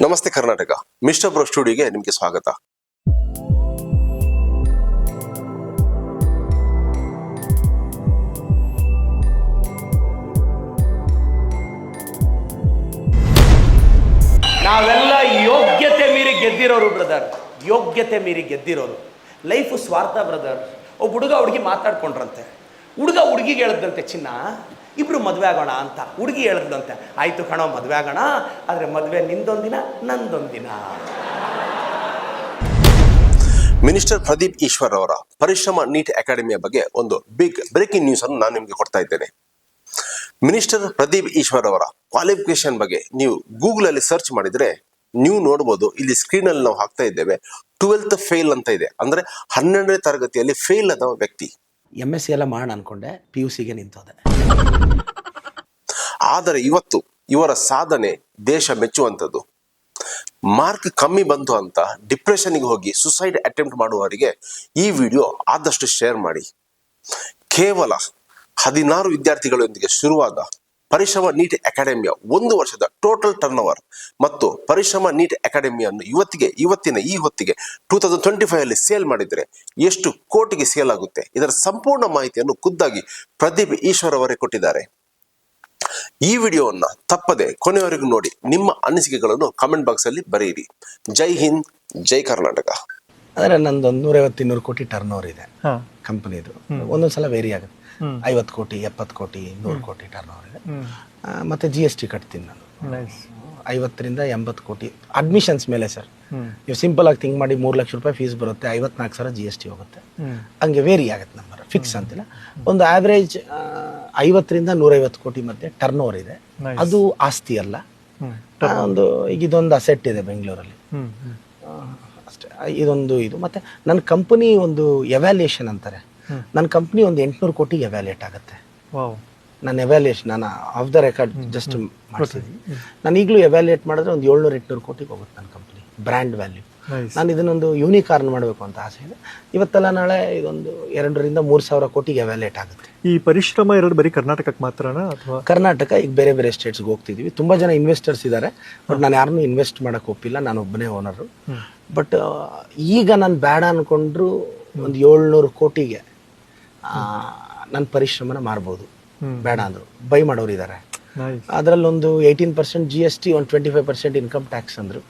ನಮಸ್ತೆ Karnataka. Mister bro ಸ್ಟುಡಿಯೋಗೆ ನಿಮಗೆ ಸ್ವಾಗತ. ನಾವೆಲ್ಲ ಯೋಗ್ಯತೆ ಮೀರಿ ಗೆದ್ದಿರೋರು ಬ್ರದರ್. ಯೋಗ್ಯತೆ ಮೀರಿ ಗೆದ್ದಿರೋರು. ಲೈಫು ಸ್ವಾರ್ಥ ಬ್ರದರ್. ಒಬ್ಬ ಹುಡುಗ ಹುಡುಗಿ ಮಾತಾಡ್ಕೊಂಡ್ರಂತೆ. ಹುಡುಗ ಹುಡುಗಿಗೆ ಹೇಳದಂತೆ ಚಿನ್ನ ಇಬ್ರು ಮದುವೆ ಆಗೋಣ ಅಂತ, ಹುಡುಗಿ ಹೇಳಿದ್ಲಂತೆ. ಆಯಿತು ಕಣೋ, ಮದುವೆ ಆಗೋಣ, ಆದರೆ ಮದುವೆ ನಿಂದೊಂದಿನ, ನಂದೊಂದಿನ. ಮಿನಿಸ್ಟರ್ ಪ್ರದೀಪ್ ಈಶ್ವರ್ ಅವರ ಪರಿಶ್ರಮ ನೀಟ್ ಅಕಾಡೆಮಿಯ ಬಗ್ಗೆ ಒಂದು ಬಿಗ್ ಬ್ರೇಕಿಂಗ್ ನ್ಯೂಸ್ ಅನ್ನು ನಾನು ನಿಮಗೆ ಕೊಡ್ತಾ ಇದ್ದೇನೆ. ಮಿನಿಸ್ಟರ್ ಪ್ರದೀಪ್ ಈಶ್ವರ್ ಅವರ ಕ್ವಾಲಿಫಿಕೇಶನ್ ಬಗ್ಗೆ ನೀವು ಗೂಗಲ್ ಅಲ್ಲಿ ಸರ್ಚ್ ಮಾಡಿದ್ರೆ ನೀವು ನೋಡಬಹುದು ಇಲ್ಲಿ ಸ್ಕ್ರೀನ್ ಅಲ್ಲಿ ನಾವು ಹಾಕ್ತಾ ಇದ್ದೇವೆ, ಟ್ವೆಲ್ತ್ ಫೇಲ್ ಅಂತ ಇದೆ. ಅಂದ್ರೆ ಹನ್ನೆರಡನೇ ತರಗತಿಯಲ್ಲಿ ಫೇಲ್ ಆದ ವ್ಯಕ್ತಿ. ಎಂ ಎಸ್ ಸಿ ಎಲ್ಲ ಮಾಡೋಣ ಅನ್ಕೊಂಡೆ ಪಿ ಯು ಸಿಗೆ ನಿಂತೋದೆ. ಆದರೆ ಇವತ್ತು ಇವರ ಸಾಧನೆ ದೇಶ ಮೆಚ್ಚುವಂಥದ್ದು. ಮಾರ್ಕ್ ಕಮ್ಮಿ ಬಂತು ಅಂತ ಡಿಪ್ರೆಷನ್ಗೆ ಹೋಗಿ ಸುಸೈಡ್ ಅಟೆಂಪ್ಟ್ ಮಾಡುವವರಿಗೆ ಈ ವಿಡಿಯೋ ಆದಷ್ಟು ಶೇರ್ ಮಾಡಿ. ಕೇವಲ ಹದಿನಾರು ವಿದ್ಯಾರ್ಥಿಗಳೊಂದಿಗೆ ಶುರುವಾದ ಪರಿಶ್ರಮ ನೀಟ್ ಅಕಾಡೆಮಿಯ ಒಂದು ವರ್ಷದ ಟೋಟಲ್ ಟರ್ನ್ ಓವರ್ ಮತ್ತು ಪರಿಶ್ರಮ ನೀಟ್ ಅಕಾಡೆಮಿಯನ್ನು ಇವತ್ತಿಗೆ, ಇವತ್ತಿನ ಈ ಹೊತ್ತಿಗೆ ಟೂ ತೌಸಂಡ್ ಟ್ವೆಂಟಿ ಫೈವ್ ಅಲ್ಲಿ ಸೇಲ್ ಮಾಡಿದರೆ ಎಷ್ಟು ಕೋಟಿಗೆ ಸೇಲ್ ಆಗುತ್ತೆ? ಇದರ ಸಂಪೂರ್ಣ ಮಾಹಿತಿಯನ್ನು ಖುದ್ದಾಗಿ ಪ್ರದೀಪ್ ಈಶ್ವರ್ ಅವರೇ ಕೊಟ್ಟಿದ್ದಾರೆ. ಈ ವಿಡಿಯೋವನ್ನು ತಪ್ಪದೆ ಕೊನೆಯವರೆಗೂ ನೋಡಿ ನಿಮ್ಮ ಅನಿಸಿಕೆಗಳನ್ನು ಕಮೆಂಟ್ ಬಾಕ್ಸ್ ಅಲ್ಲಿ ಬರೆಯಿರಿ. ಜೈ ಹಿಂದ್, ಜೈ ಕರ್ನಾಟಕ. ಅಂದರೆ ಒಂದು ನೂರೈವತ್ತು ಇನ್ನೂರು ಕೋಟಿ ಟರ್ನ್ ಓವರ್ ಇದೆ ಕಂಪನಿದು. ಒಂದೊಂದು ಸಲ ವೇರಿ ಆಗುತ್ತೆ. ಐವತ್ತು ಕೋಟಿ ಎಪ್ಪತ್ತು ಕೋಟಿ ನೂರು ಕೋಟಿ ಟರ್ನ್ ಓವರ್ ಇದೆ. ಮತ್ತೆ ಜಿ ಎಸ್ ಟಿ ಕಟ್ತೀನಿ ನಾನು. ಐವತ್ತರಿಂದ ಎಂಬತ್ತು ಕೋಟಿ. ಅಡ್ಮಿಷನ್ಸ್ ಮೇಲೆ ಸರ್. ನೀವು ಸಿಂಪಲ್ ಆಗಿ ಥಿಂಕ್ ಮಾಡಿ ಮೂರು ಲಕ್ಷ ರೂಪಾಯಿ ಫೀಸ್ ಬರುತ್ತೆ ಐವತ್ನಾಲ್ಕು ಸಾವಿರ ಜಿ ಎಸ್ ಟಿ ಹೋಗುತ್ತೆ. ಹಂಗೆ ವೇರಿ ಆಗುತ್ತೆ ನಂಬರ್ ಫಿಕ್ಸ್ ಅಂತಿಲ್ಲ. ಒಂದು ಆವ್ರೇಜ್ ಐವತ್ತರಿಂದ ನೂರೈವತ್ತು ಕೋಟಿ ಮಧ್ಯೆ ಟರ್ನ್ ಓವರ್ ಇದೆ. ಅದು ಆಸ್ತಿ ಅಲ್ಲ. ಒಂದು ಈಗ ಇದೊಂದು ಅಸೆಟ್ ಇದೆ ಬೆಂಗಳೂರಲ್ಲಿ ಅಷ್ಟೇ. ಇದೊಂದು ಇದು. ಮತ್ತೆ ನನ್ನ ಕಂಪನಿ ಒಂದು ಎವ್ಯಾಲ್ಯೂಯೇಷನ್ ಅಂತಾರೆ. ನನ್ನ ಕಂಪ್ನಿ ಒಂದು ಎಂಟುನೂರು ಕೋಟಿ ಎವ್ಯಾಲ್ಯೂಯೇಟ್ ಆಗುತ್ತೆ. ನನ್ನ ನಾನು ಎವ್ಯಾಲ್ಯೂಯೇಷನ್ ನಾನು ಆಫ್ ದ ರೆಕಾರ್ಡ್ ಜಸ್ಟ್ ಮಾಡ್ತಿದ್ದೀನಿ. ನಾನು ಈಗಲೂ ಎವ್ಯಾಲ್ಯೂಯೇಟ್ ಮಾಡಿದ್ರೆ ಒಂದು ಏಳ್ನೂರು ಎಂಟುನೂರು ಕೋಟಿಗೆ ಹೋಗುತ್ತೆ ನನ್ನ ಕಂಪ್ನಿ ಬ್ರ್ಯಾಂಡ್ ವ್ಯಾಲ್ಯೂ ನಾನು ಇದನ್ನೊಂದು ಯೂನಿಕಾರ್ನ್ ಮಾಡಬೇಕು ಅಂತ ಆಸೆ ಇದೆ. ಇವತ್ತೆಲ್ಲ ನಾಳೆ ಇದೊಂದು ಎರಡರಿಂದ ಮೂರು ಸಾವಿರ ಕೋಟಿಗೆ ಅವ್ಯಾಲೇಟ್ ಆಗುತ್ತೆ. ಈ ಪರಿಶ್ರಮ ಇರೋದು ಬರೀ ಕರ್ನಾಟಕಕ್ಕೆ ಮಾತ್ರನಾ ಅಥವಾ? ಕರ್ನಾಟಕ ಈಗ ಬೇರೆ ಬೇರೆ ಸ್ಟೇಟ್ಸ್ಗೆ ಹೋಗ್ತಿದ್ದೀವಿ ತುಂಬ ಜನ ಇನ್ವೆಸ್ಟರ್ಸ್ ಇದ್ದಾರೆ ಬಟ್ ನಾನು ಯಾರನ್ನು ಇನ್ವೆಸ್ಟ್ ಮಾಡೋಕೆ ಒಪ್ಪಿಲ್ಲ. ನಾನು ಒಬ್ಬನೇ ಓನರು ಬಟ್ ಈಗ ನಾನು ಬೇಡ ಅಂದ್ಕೊಂಡ್ರು ಒಂದು ಏಳ್ನೂರು ಕೋಟಿಗೆ ನನ್ನ ಪರಿಶ್ರಮನ ಮಾರ್ಬೋದು ಬೇಡ ಅಂದರು. ಬೈ ಮಾಡೋರು ಇದ್ದಾರೆ ಅದರಲ್ಲೊಂದು eighteen percent G S T ಒಂದು twenty five percent income tax ಅಂದರು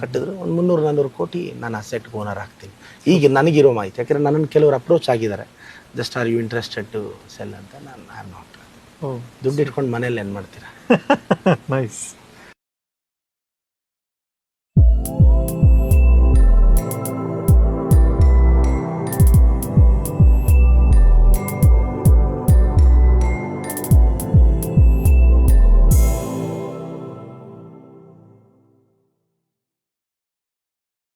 ಕಟ್ಟಿದ್ರು. ಒಂದು ಮುನ್ನೂರು ನಾನ್ನೂರು ಕೋಟಿ ನಾನು ಅಸೆಟ್ ಓನರ್ ಆಗ್ತೀನಿ. ಈಗ ನನಗಿರೋ ಮಾಹಿತಿ ಯಾಕಂದ್ರೆ ನನ್ನನ್ನು ಕೆಲವರು ಅಪ್ರೋಚ್ ಆಗಿದ್ದಾರೆ. Just are you interested to sell ಅಂತ. ನಾನು ನಾಟ್ ದುಡ್ಡು ಇಟ್ಕೊಂಡು ಮನೇಲಿ ಏನು ಮಾಡ್ತೀರಾ? ನೈಸ್